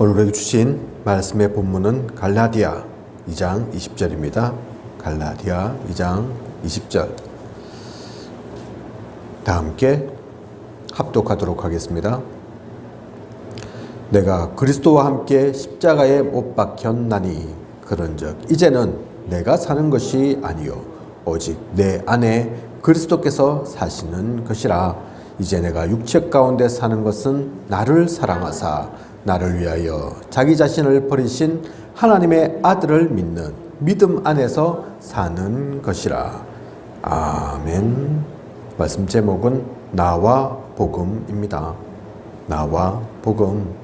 오늘 주신 말씀의 본문은 갈라디아 2장 20절입니다. 갈라디아 2장 20절. 다 함께 합독하도록 하겠습니다. 내가 그리스도와 함께 십자가에 못 박혔나니 그런즉 이제는 내가 사는 것이 아니요 오직 내 안에 그리스도께서 사시는 것이라 이제 내가 육체 가운데 사는 것은 나를 사랑하사 나를 위하여 자기 자신을 버리신 하나님의 아들을 믿는 믿음 안에서 사는 것이라. 아멘. 말씀 제목은 나와 복음입니다. 나와 복음.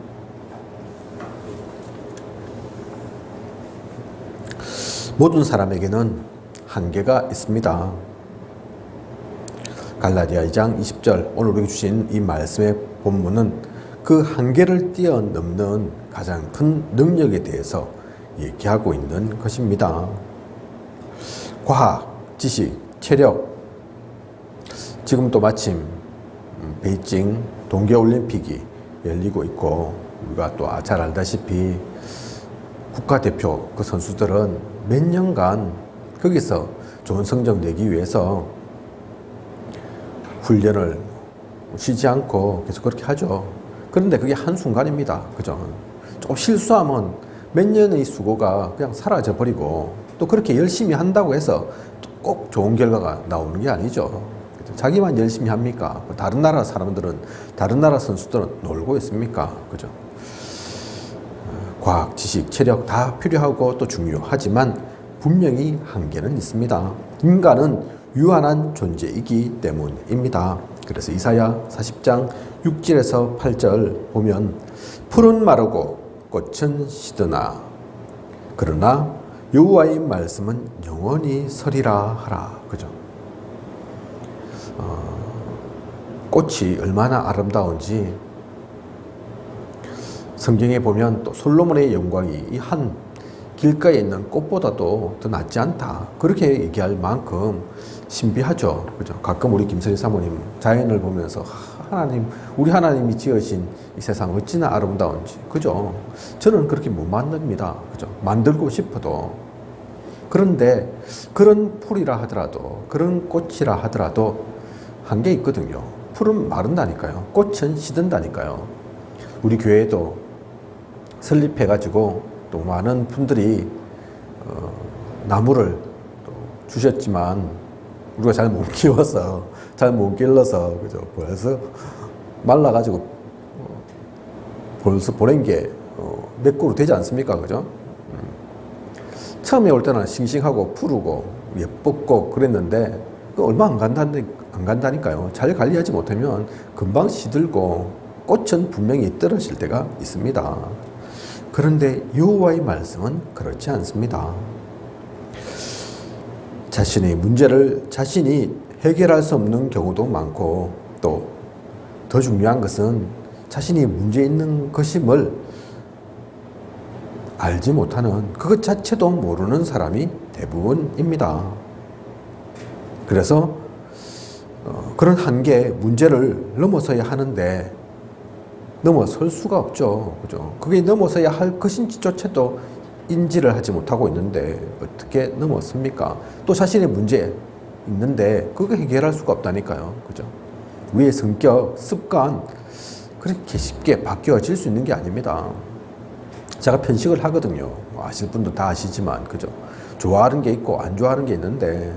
모든 사람에게는 한계가 있습니다. 갈라디아 2장 20절 오늘 우리 주신 이 말씀의 본문은 그 한계를 뛰어넘는 가장 큰 능력에 대해서 얘기하고 있는 것입니다. 과학, 지식, 체력. 지금 또 마침 베이징 동계올림픽이 열리고 있고 우리가 또 잘 알다시피 국가대표 그 선수들은 몇 년간 거기서 좋은 성적 내기 위해서 훈련을 쉬지 않고 계속 그렇게 하죠. 그런데 그게 한순간입니다. 그죠? 조금 실수하면 몇 년의 수고가 그냥 사라져 버리고 또 그렇게 열심히 한다고 해서 꼭 좋은 결과가 나오는 게 아니죠. 자기만 열심히 합니까? 다른 나라 사람들은, 다른 나라 선수들은 놀고 있습니까? 그죠? 과학, 지식, 체력 다 필요하고 또 중요하지만 분명히 한계는 있습니다. 인간은 유한한 존재이기 때문입니다. 그래서 이사야 40장 6절에서 8절 보면 풀은 마르고 꽃은 시드나 그러나 여호와의 말씀은 영원히 서리라 하라. 그죠? 어, 꽃이 얼마나 아름다운지 성경에 보면 또 솔로몬의 영광이 이 한 길가에 있는 꽃보다도 더 낫지 않다. 그렇게 얘기할 만큼 신비하죠. 그죠? 가끔 우리 김선희 사모님 자연을 보면서 하나님, 우리 하나님이 지으신 이 세상 어찌나 아름다운지. 그죠? 저는 그렇게 못 만듭니다. 그죠? 만들고 싶어도. 그런데 그런 풀이라 하더라도, 그런 꽃이라 하더라도 한게 있거든요. 풀은 마른다니까요. 꽃은 시든다니까요. 우리 교회도 설립해가지고 또 많은 분들이 어, 나무를 주셨지만 우리가 잘 못 키워서 잘 못 길러서 그죠 벌써 말라가지고 어, 벌써 보낸 게몇 어, 그루 되지 않습니까 그죠 음. 처음에 올 때는 싱싱하고 푸르고 예뻤고 그랬는데 그 얼마 안 간다니 안 간다니까요 잘 관리하지 못하면 금방 시들고 꽃은 분명히 떨어질 때가 있습니다. 그런데 여호와의 말씀은 그렇지 않습니다. 자신의 문제를 자신이 해결할 수 없는 경우도 많고 또 더 중요한 것은 자신이 문제 있는 것임을 알지 못하는 그것 자체도 모르는 사람이 대부분입니다. 그래서 어, 그런 한계, 문제를 넘어서야 하는데 넘어설 수가 없죠. 그죠? 그게 넘어서야 할 것인지조차도 인지를 하지 못하고 있는데 어떻게 넘었습니까? 또 자신의 문제 있는데 그거 해결할 수가 없다니까요. 그죠? 우리의 성격, 습관 그렇게 쉽게 바뀌어질 수 있는 게 아닙니다. 제가 편식을 하거든요. 아실 분도 다 아시지만 그죠? 좋아하는 게 있고 안 좋아하는 게 있는데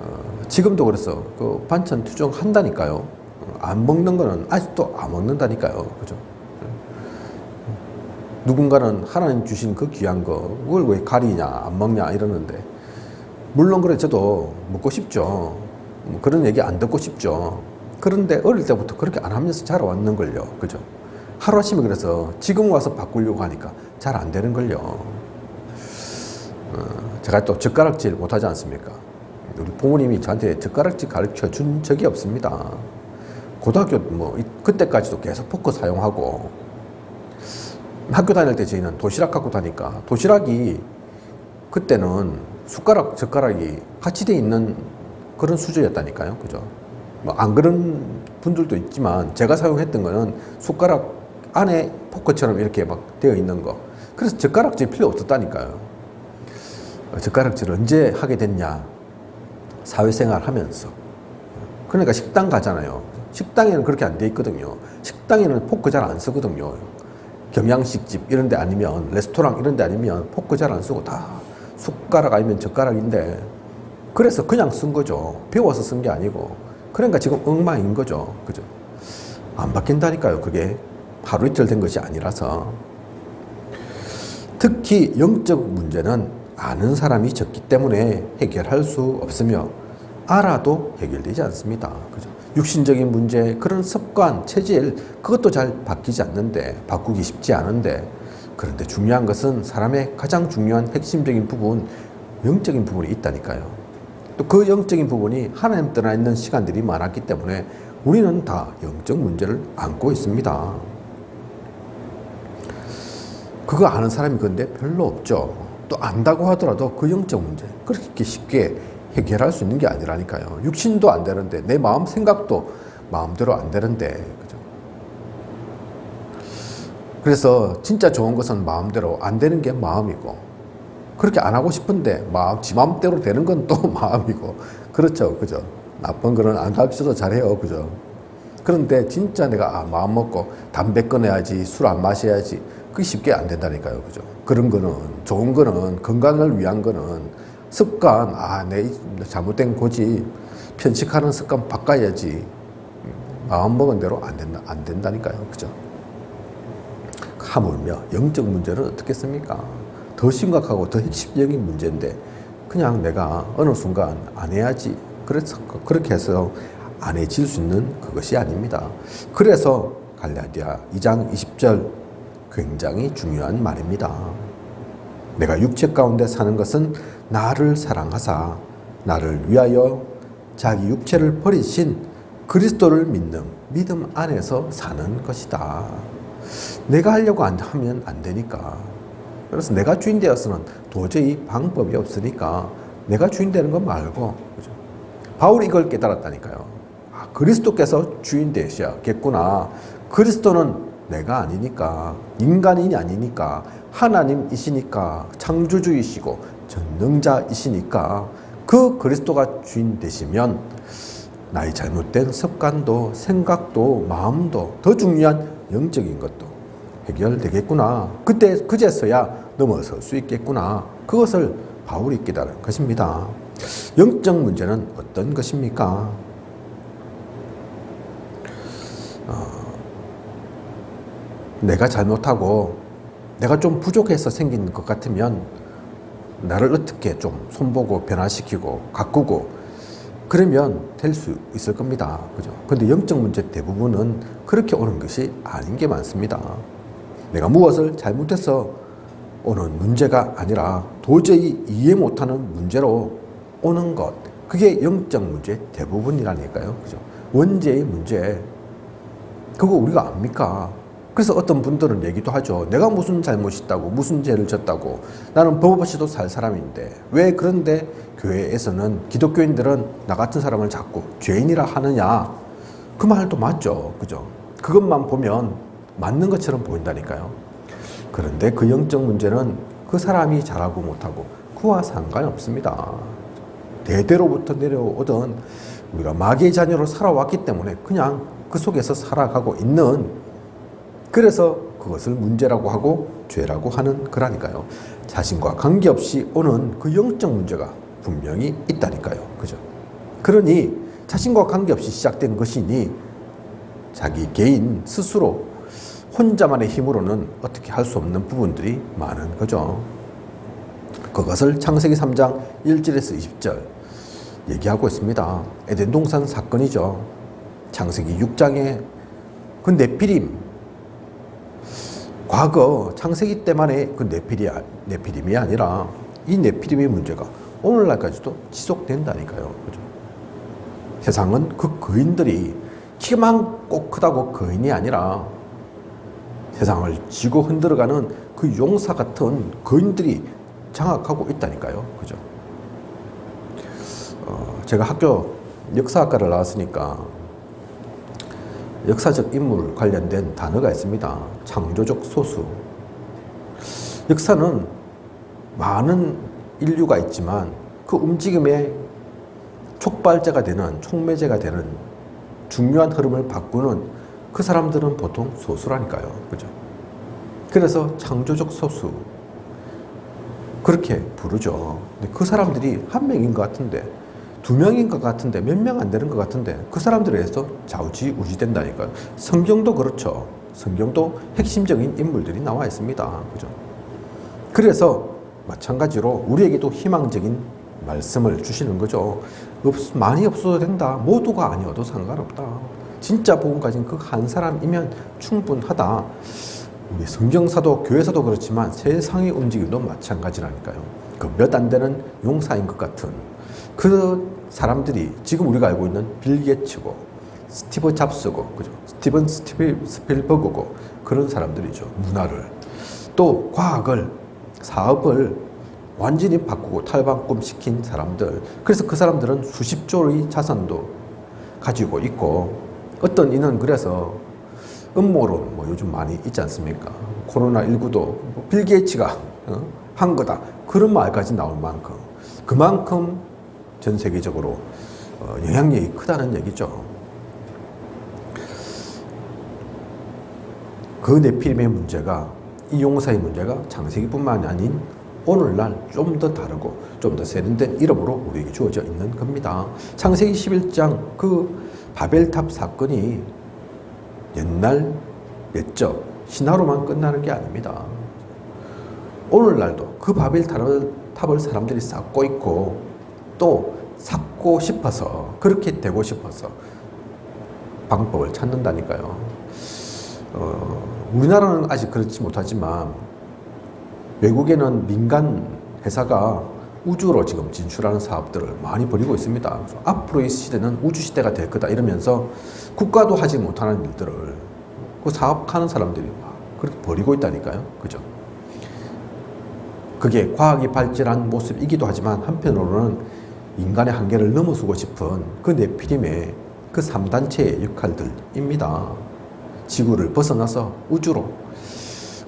어, 지금도 그래서 그 반찬 투정 한다니까요. 안 먹는 거는 아직도 안 먹는다니까요. 그죠? 누군가는 하나님 주신 그 귀한 거, 그걸 왜 가리냐, 안 먹냐, 이러는데. 물론 그래, 저도 먹고 싶죠. 뭐 그런 얘기 안 듣고 싶죠. 그런데 어릴 때부터 그렇게 안 하면서 자라왔는 걸요. 그죠? 하루아침에 그래서 지금 와서 바꾸려고 하니까 잘 안 되는 걸요. 어, 제가 또 젓가락질 못하지 않습니까? 우리 부모님이 저한테 젓가락질 가르쳐 준 적이 없습니다. 고등학교 뭐 그때까지도 계속 포크 사용하고 학교 다닐 때 저희는 도시락 갖고 다니까 도시락이 그때는 숟가락 젓가락이 같이 돼 있는 그런 수준이었다니까요 그죠 뭐 안 그런 분들도 있지만 제가 사용했던 거는 숟가락 안에 포크처럼 이렇게 막 되어 있는 거. 그래서 젓가락질 필요 없었다니까요. 어, 젓가락질 언제 하게 됐냐? 사회생활 하면서. 그러니까 식당 가잖아요. 식당에는 그렇게 안 돼 있거든요. 식당에는 포크 잘 안 쓰거든요. 경양식집 이런 데 아니면 레스토랑 이런 데 아니면 포크 잘 안 쓰고 다 숟가락 아니면 젓가락인데 그래서 그냥 쓴 거죠. 배워서 쓴 게 아니고. 그러니까 지금 엉망인 거죠. 그죠? 안 바뀐다니까요. 그게 하루 이틀 된 것이 아니라서. 특히 영적 문제는 아는 사람이 적기 때문에 해결할 수 없으며 알아도 해결되지 않습니다. 그죠? 육신적인 문제, 그런 습관, 체질, 그것도 잘 바뀌지 않는데, 바꾸기 쉽지 않은데, 그런데 중요한 것은 사람의 가장 중요한 핵심적인 부분, 영적인 부분이 있다니까요. 또 그 영적인 부분이 하나님 떠나 있는 시간들이 많았기 때문에 우리는 다 영적 문제를 안고 있습니다. 그거 아는 사람이 근데 별로 없죠. 또 안다고 하더라도 그 영적 문제 그렇게 쉽게 해결할 수 있는 게 아니라니까요. 육신도 안 되는데 내 마음 생각도 마음대로 안 되는데 그래서 진짜 좋은 것은 마음대로 안 되는 게 마음이고 그렇게 안 하고 싶은데 마음 지 마음대로 되는 건 또 마음이고 그렇죠, 그죠? 나쁜 거는 안 가르쳐도 잘해요, 그죠? 그런데 진짜 내가 아, 마음 먹고 담배 끊어야지, 술 안 마셔야지, 그게 쉽게 안 된다니까요, 그죠? 그런 거는 좋은 거는 건강을 위한 거는 습관, 아, 내 잘못된 고집, 편식하는 습관 바꿔야지. 마음 먹은 대로 안 된다, 안 된다니까요, 그죠? 하물며 영적 문제는 어떻겠습니까? 더 심각하고 더 핵심적인 문제인데 그냥 내가 어느 순간 안 해야지. 그래서 그렇게 해서 안 해질 수 있는 그것이 아닙니다. 그래서 갈라디아 2장 20절 굉장히 중요한 말입니다. 내가 육체 가운데 사는 것은 나를 사랑하사 나를 위하여 자기 육체를 버리신 그리스도를 믿는 믿음 안에서 사는 것이다. 내가 하려고 안 하면 안 되니까. 그래서 내가 주인 되어서는 도저히 방법이 없으니까 내가 주인 되는 거 말고 그죠? 바울이 이걸 깨달았다니까요. 아, 그리스도께서 주인 되셔야겠구나. 그리스도는 내가 아니니까 인간인이 아니니까 하나님이시니까 창조주이시고 전능자이시니까 그 그리스도가 주인 되시면 나의 잘못된 습관도 생각도 마음도 더 중요한 영적인 것도 해결되겠구나. 그때 그제서야 넘어설 수 있겠구나. 그것을 바울이 깨달은 것입니다. 영적 문제는 어떤 것입니까? 어, 내가 잘못하고 내가 좀 부족해서 생긴 것 같으면 나를 어떻게 좀 손보고 변화시키고 가꾸고 그러면 될 수 있을 겁니다. 그죠? 근데 영적 문제 대부분은 그렇게 오는 것이 아닌 게 많습니다. 내가 무엇을 잘못해서 오는 문제가 아니라 도저히 이해 못하는 문제로 오는 것. 그게 영적 문제 대부분이라니까요. 그죠? 원죄의 문제. 그거 우리가 압니까? 그래서 어떤 분들은 얘기도 하죠. 내가 무슨 잘못이 있다고, 무슨 죄를 졌다고. 나는 법 없이도 살 사람인데. 왜 그런데 교회에서는 기독교인들은 나 같은 사람을 자꾸 죄인이라 하느냐. 그 말도 맞죠. 그죠? 그것만 보면 맞는 것처럼 보인다니까요. 그런데 그 영적 문제는 그 사람이 잘하고 못하고 그와 상관이 없습니다. 대대로부터 내려오던 우리가 마귀의 자녀로 살아왔기 때문에 그냥 그 속에서 살아가고 있는 그래서 그것을 문제라고 하고 죄라고 하는 거라니까요. 자신과 관계없이 오는 그 영적 문제가 분명히 있다니까요. 그죠? 그러니 자신과 관계없이 시작된 것이니 자기 개인 스스로 혼자만의 힘으로는 어떻게 할 수 없는 부분들이 많은 거죠. 그것을 창세기 3장 1절에서 20절 얘기하고 있습니다. 에덴 동산 사건이죠. 창세기 6장에 그 네피림 과거 창세기 때만의 그 네피리, 네피림이 아니라 이 네피림의 문제가 오늘날까지도 지속된다니까요. 그죠? 세상은 그 거인들이 키만 꼭 크다고 거인이 아니라 세상을 지고 흔들어가는 그 용사 같은 거인들이 장악하고 있다니까요. 그죠? 어, 제가 학교 역사학과를 나왔으니까 역사적 인물 관련된 단어가 있습니다. 창조적 소수. 역사는 많은 인류가 있지만 그 움직임의 촉발제가 되는 촉매제가 되는 중요한 흐름을 바꾸는 그 사람들은 보통 소수라니까요. 그죠? 그래서 창조적 소수. 그렇게 부르죠. 근데 그 사람들이 한 명인 것 같은데, 두 명인 것 같은데, 몇 명 안 되는 것 같은데, 그 사람들에 의해서 좌우지 우지 된다니까요. 성경도 그렇죠. 성경도 핵심적인 인물들이 나와 있습니다. 그죠? 그래서 마찬가지로 우리에게도 희망적인 말씀을 주시는 거죠. 없, 많이 없어도 된다. 모두가 아니어도 상관없다. 진짜 복음 가진 그 한 사람이면 충분하다. 우리 성경사도 교회사도 그렇지만 세상의 움직임도 마찬가지라니까요. 그 몇 안 되는 용사인 것 같은 그 사람들이 지금 우리가 알고 있는 빌 게츠고 스티브 잡스고 그죠? 스티븐 스티브 스필버그고 그런 사람들이죠. 문화를 또 과학을 사업을 완전히 바꾸고 탈바꿈 시킨 사람들. 그래서 그 사람들은 수십 조의 자산도 가지고 있고 어떤 이는 그래서 음모론 뭐 요즘 많이 있지 않습니까? 코로나 19도 뭐빌 게이츠가 어? 한 거다 그런 말까지 나올 만큼 그만큼 전 세계적으로 어, 영향력이 크다는 얘기죠. 그 네피림의 문제가 이 용사의 문제가 창세기뿐만이 아닌 오늘날 좀 더 다르고 좀 더 세련된 이름으로 우리에게 주어져 있는 겁니다. 창세기 11장 그 바벨탑 사건이 옛날 옛적 신화로만 끝나는 게 아닙니다. 오늘날도 그 바벨탑을 탑을 사람들이 쌓고 있고 또 쌓고 싶어서 그렇게 되고 싶어서 방법을 찾는다니까요. 어, 우리나라는 아직 그렇지 못하지만 외국에는 민간 회사가 우주로 지금 진출하는 사업들을 많이 벌이고 있습니다. 그래서 앞으로의 시대는 우주 시대가 될 거다 이러면서 국가도 하지 못하는 일들을 그 사업하는 사람들이 막 그렇게 벌이고 있다니까요. 그죠? 그게 과학이 발전한 모습이기도 하지만 한편으로는 인간의 한계를 넘어서고 싶은 그 네피림의 그 3단체의 역할들입니다. 지구를 벗어나서 우주로,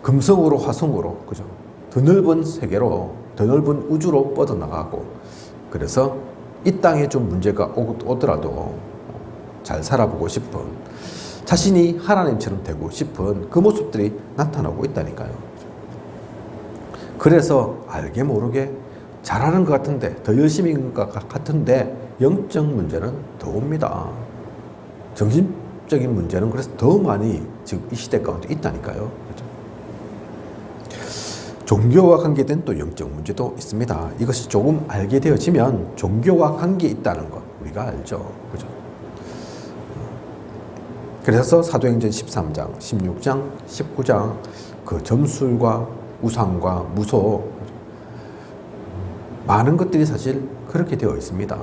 금성으로 화성으로, 그죠? 더 넓은 세계로, 더 넓은 우주로 뻗어나가고, 그래서 이 땅에 좀 문제가 오- 오더라도 잘 살아보고 싶은, 자신이 하나님처럼 되고 싶은 그 모습들이 나타나고 있다니까요. 그래서 알게 모르게 잘하는 것 같은데, 더 열심히 인 것 같은데, 영적 문제는 더 옵니다. 정신적인 문제는 그래서 더 많이 지금 이 시대 가운데 있다니까요. 종교와 관계된 또 영적 문제도 있습니다. 이것이 조금 알게 되어지면 종교와 관계 있다는 것 우리가 알죠. 그죠? 그래서 사도행전 13장, 16장, 19장 그 점술과 우상과 무소 많은 것들이 사실 그렇게 되어 있습니다.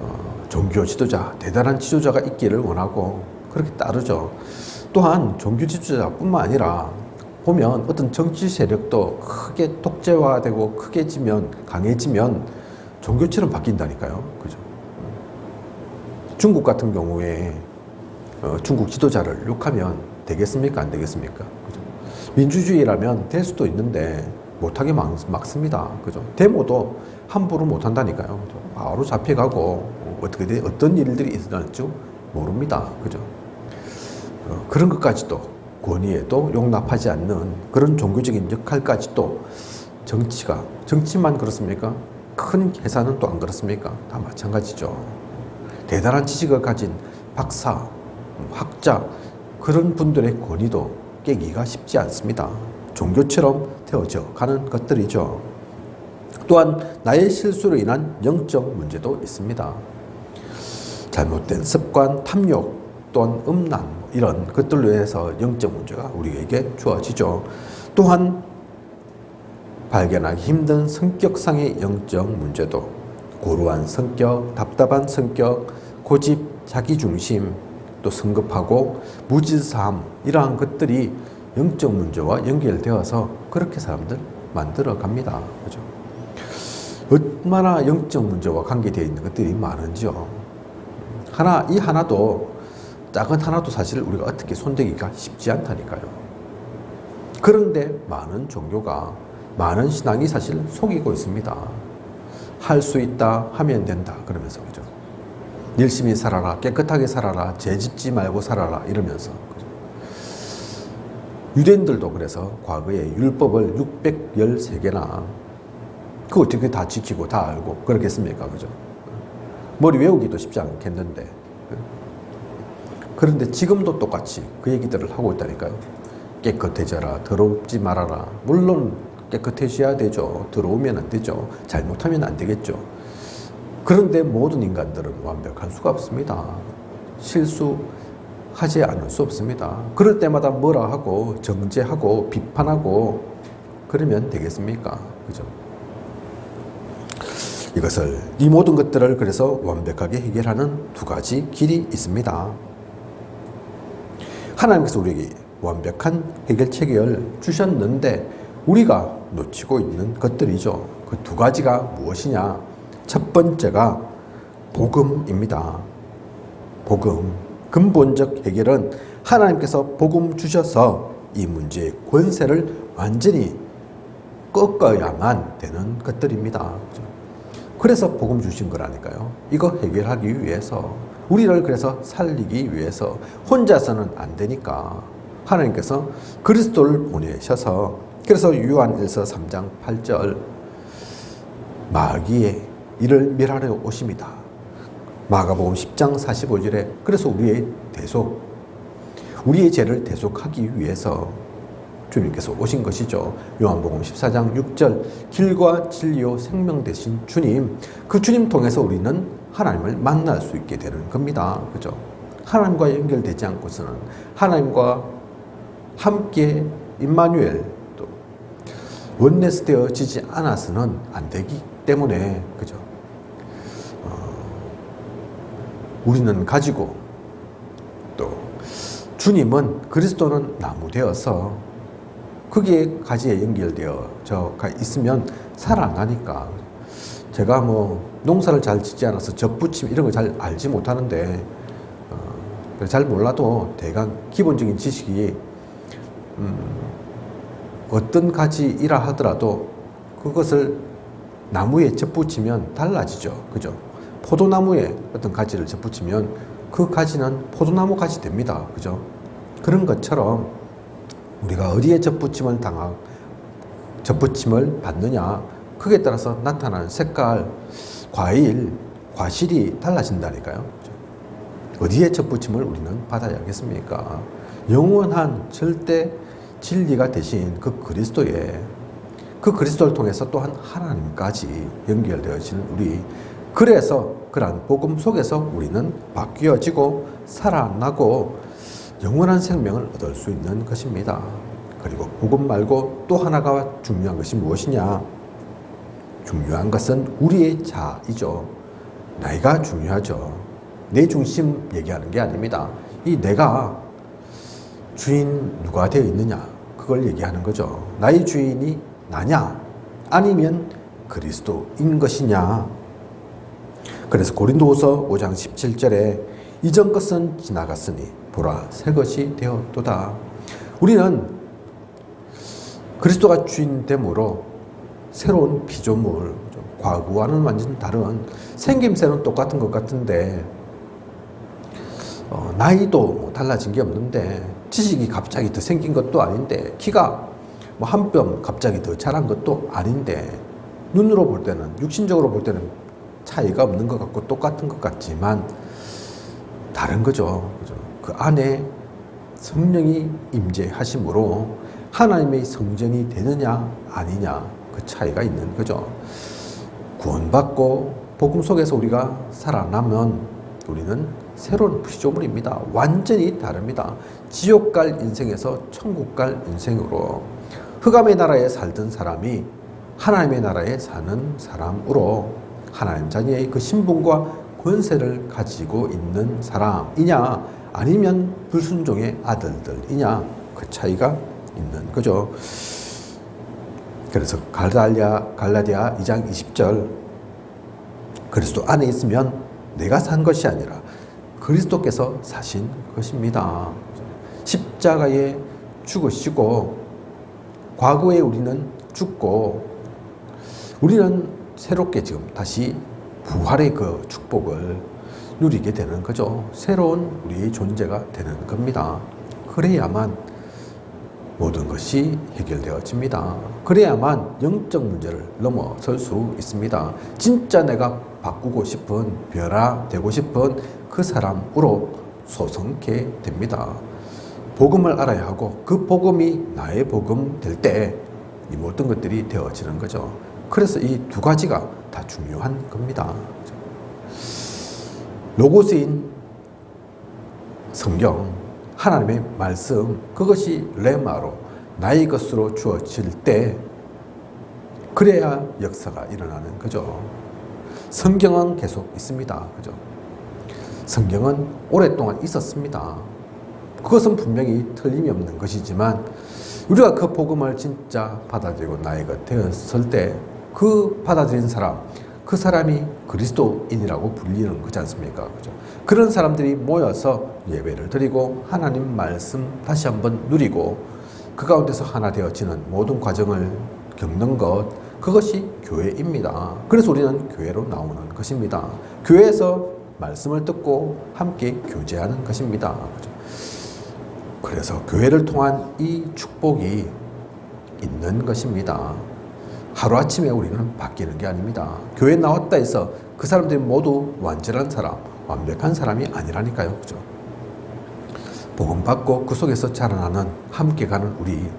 어, 종교 지도자, 대단한 지도자가 있기를 원하고 그렇게 따르죠. 또한 종교 지도자뿐만 아니라 보면 어떤 정치 세력도 크게 독재화되고 크게 지면 강해지면 종교처럼 바뀐다니까요. 그죠? 중국 같은 경우에 어, 중국 지도자를 욕하면 되겠습니까? 안 되겠습니까? 그죠? 민주주의라면 될 수도 있는데 못하게 막, 막습니다. 그죠? 데모도 함부로 못한다니까요. 그죠? 바로 잡혀가고 어, 어떻게 돼? 어떤 일들이 일어날지 모릅니다. 그죠? 어, 그런 것까지도 권위에도 용납하지 않는 그런 종교적인 역할까지도 정치가 정치만 그렇습니까? 큰 회사는 또 안 그렇습니까? 다 마찬가지죠. 대단한 지식을 가진 박사, 학자 그런 분들의 권위도 깨기가 쉽지 않습니다. 종교처럼 되어져 가는 것들이죠. 또한 나의 실수로 인한 영적 문제도 있습니다. 잘못된 습관, 탐욕 또는 음란 이런 것들로 인해서 영적 문제가 우리에게 주어지죠. 또한 발견하기 힘든 성격상의 영적 문제도 고루한 성격, 답답한 성격, 고집, 자기중심, 또 성급하고 무질서함 이러한 것들이 영적 문제와 연결되어서 그렇게 사람들 만들어 갑니다. 그죠? 얼마나 영적 문제와 관계되어 있는 것들이 많은지요. 하나 이 하나도 작은 하나도 사실 우리가 어떻게 손대기가 쉽지 않다니까요. 그런데 많은 종교가 많은 신앙이 사실 속이고 있습니다. 할 수 있다 하면 된다 그러면서 그죠. 열심히 살아라 깨끗하게 살아라 죄 짓지 말고 살아라 이러면서 그죠? 유대인들도 그래서 과거에 율법을 613개나 그 어떻게 다 지키고 다 알고 그렇겠습니까 그죠? 머리 외우기도 쉽지 않겠는데 그런데 지금도 똑같이 그 얘기들을 하고 있다니까요. 깨끗해져라, 더럽지 말아라. 물론 깨끗해져야 되죠. 들어오면 안 되죠. 잘못하면 안 되겠죠. 그런데 모든 인간들은 완벽할 수가 없습니다. 실수하지 않을 수 없습니다. 그럴 때마다 뭐라 하고 정죄하고 비판하고 그러면 되겠습니까? 그죠? 이것을 이 모든 것들을 그래서 완벽하게 해결하는 두 가지 길이 있습니다. 하나님께서 우리에게 완벽한 해결책을 주셨는데 우리가 놓치고 있는 것들이죠. 그 두 가지가 무엇이냐? 첫 번째가 복음입니다. 복음. 근본적 해결은 하나님께서 복음 주셔서 이 문제의 권세를 완전히 꺾어야만 되는 것들입니다. 그래서 복음 주신 거라니까요. 이거 해결하기 위해서 우리를 그래서 살리기 위해서 혼자서는 안 되니까 하나님께서 그리스도를 보내셔서 그래서 요한일서 3장 8절 마귀의 이를 멸하려 오십니다. 마가복음 10장 45절에 그래서 우리의 대속 우리의 죄를 대속하기 위해서 주님께서 오신 것이죠. 요한복음 14장 6절 길과 진리요 생명 되신 주님 그 주님 통해서 우리는 하나님을 만날 수 있게 되는 겁니다. 그죠? 하나님과 연결되지 않고서는 하나님과 함께 임마누엘 또 원내스 되어지지 않아서는 안 되기 때문에 그죠? 어, 우리는 가지고 또 주님은 그리스도는 나무 되어서 거기에 가지에 연결되어져 있으면 살아나니까 제가 뭐 농사를 잘 짓지 않아서 접붙임 이런 걸 잘 알지 못하는데 어, 잘 몰라도 대강 기본적인 지식이 음, 어떤 가지이라 하더라도 그것을 나무에 접붙이면 달라지죠. 그죠? 포도나무에 어떤 가지를 접붙이면 그 가지는 포도나무 가지 됩니다. 그죠? 그런 것처럼 우리가 어디에 접붙임을 당하, 접붙임을 받느냐, 그에 따라서 나타나는 색깔, 과일, 과실이 달라진다니까요. 어디에 접붙임을 우리는 받아야겠습니까? 영원한 절대 진리가 되신 그 그리스도의 그 그리스도를 통해서 또한 하나님까지 연결되어지는 우리 그래서 그러한 복음 속에서 우리는 바뀌어지고 살아나고 영원한 생명을 얻을 수 있는 것입니다. 그리고 복음 말고 또 하나가 중요한 것이 무엇이냐? 중요한 것은 우리의 자이죠. 나이가 중요하죠. 내 중심 얘기하는 게 아닙니다. 이 내가 주인 누가 되어 있느냐 그걸 얘기하는 거죠. 나의 주인이 나냐 아니면 그리스도인 것이냐. 그래서 고린도후서 5장 17절에 이전 것은 지나갔으니 보라 새 것이 되었도다. 우리는 그리스도가 주인 됨으로 새로운 피조물, 과거와는 완전 다른 생김새는 똑같은 것 같은데 어, 나이도 뭐 달라진 게 없는데 지식이 갑자기 더 생긴 것도 아닌데 키가 뭐 한 뼘 갑자기 더 자란 것도 아닌데 눈으로 볼 때는 육신적으로 볼 때는 차이가 없는 것 같고 똑같은 것 같지만 다른 거죠. 그죠? 그 안에 성령이 임재하심으로 하나님의 성전이 되느냐 아니냐 그 차이가 있는 거죠. 구원받고 복음 속에서 우리가 살아나면 우리는 새로운 피조물입니다. 완전히 다릅니다. 지옥 갈 인생에서 천국 갈 인생으로 흑암의 나라에 살던 사람이 하나님의 나라에 사는 사람으로 하나님 자녀의 그 신분과 권세를 가지고 있는 사람이냐 아니면 불순종의 아들들이냐 그 차이가 있는 거죠. 그래서 갈라디아, 갈라디아 2장 20절 그리스도 안에 있으면 내가 산 것이 아니라 그리스도께서 사신 것입니다. 십자가에 죽으시고 과거에 우리는 죽고 우리는 새롭게 지금 다시 부활의 그 축복을 누리게 되는 거죠. 새로운 우리의 존재가 되는 겁니다. 그래야만 모든 것이 해결되어집니다. 그래야만 영적 문제를 넘어설 수 있습니다. 진짜 내가 바꾸고 싶은, 변화되고 싶은 그 사람으로 소성케 됩니다. 복음을 알아야 하고 그 복음이 나의 복음 될 때 이 모든 것들이 되어지는 거죠. 그래서 이 두 가지가 다 중요한 겁니다. 로고스인 성경, 하나님의 말씀, 그것이 레마로 나의 것으로 주어질 때, 그래야 역사가 일어나는 거죠. 성경은 계속 있습니다. 그죠? 성경은 오랫동안 있었습니다. 그것은 분명히 틀림이 없는 것이지만, 우리가 그 복음을 진짜 받아들이고 것 되었을 때, 그 받아들인 사람, 그 사람이 그리스도인이라고 불리는 거지 않습니까? 그죠? 그런 사람들이 모여서 예배를 드리고 하나님 말씀 다시 한번 누리고 그 가운데서 하나 되어지는 모든 과정을 겪는 것 그것이 교회입니다. 그래서 우리는 교회로 나오는 것입니다. 교회에서 말씀을 듣고 함께 교제하는 것입니다. 그죠? 그래서 교회를 통한 이 축복이 있는 것입니다. 하루아침에 우리는 바뀌는 게 아닙니다. 교회 나왔다 해서 그 사람들이 모두 완전한 사람, 완벽한 사람이 아니라니까요. 그죠? 복음 받고 그 속에서 자라나는 함께 가는 우리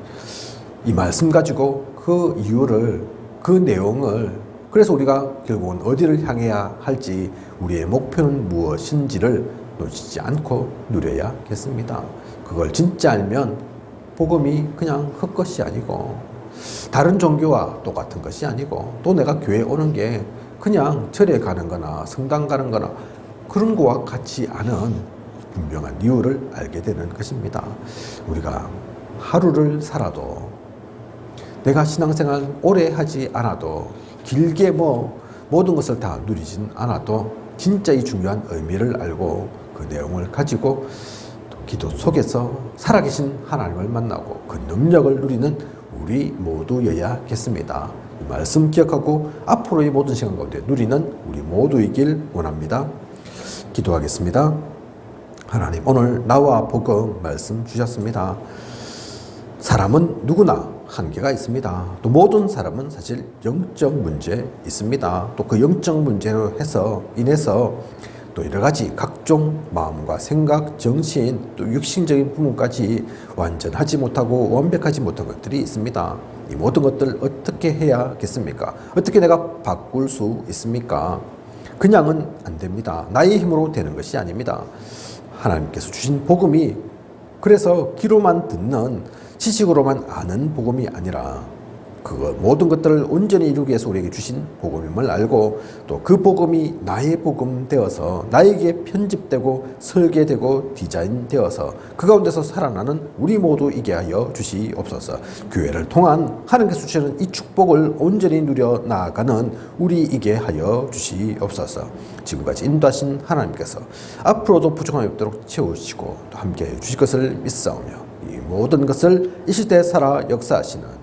이 말씀 가지고 그 이유를 그 내용을 그래서 우리가 결국은 어디를 향해야 할지 우리의 목표는 무엇인지를 놓치지 않고 누려야겠습니다. 그걸 진짜 알면 복음이 그냥 헛것이 아니고 다른 종교와 똑같은 것이 아니고 또 내가 교회 오는 게 그냥 절에 가는 거나 성당 가는 거나 그런 거와 같지 않은 분명한 이유를 알게 되는 것입니다. 우리가 하루를 살아도 내가 신앙생활 오래 하지 않아도 길게 뭐 모든 것을 다 누리진 않아도 진짜 이 중요한 의미를 알고 그 내용을 가지고 또 기도 속에서 살아계신 하나님을 만나고 그 능력을 누리는 우리 모두여야겠습니다. 이 말씀 기억하고 앞으로의 모든 시간 가운데 누리는 우리 모두이길 원합니다. 기도하겠습니다. 하나님 오늘 나와 복음 말씀 주셨습니다. 사람은 누구나 한계가 있습니다. 또 모든 사람은 사실 영적 문제 있습니다. 또 그 영적 문제로 해서 인해서 또 여러 가지 각종 마음과 생각, 정신, 또 육신적인 부분까지 완전하지 못하고 완벽하지 못한 것들이 있습니다. 이 모든 것들 어떻게 해야겠습니까? 어떻게 내가 바꿀 수 있습니까? 그냥은 안 됩니다. 나의 힘으로 되는 것이 아닙니다. 하나님께서 주신 복음이 그래서 귀로만 듣는 지식으로만 아는 복음이 아니라 그 모든 것들을 온전히 이루기 위해서 우리에게 주신 복음임을 알고 또 그 복음이 나의 복음 되어서 나에게 편집되고 설계되고 디자인되어서 그 가운데서 살아나는 우리 모두 이게 하여 주시옵소서. 교회를 통한 하나님께서 주시는 이 축복을 온전히 누려 나아가는 우리 이게 하여 주시옵소서. 지금까지 인도하신 하나님께서 앞으로도 부족함이 없도록 채우시고 또 함께 해 주실 것을 믿사오며 이 모든 것을 이 시대에 살아 역사하시는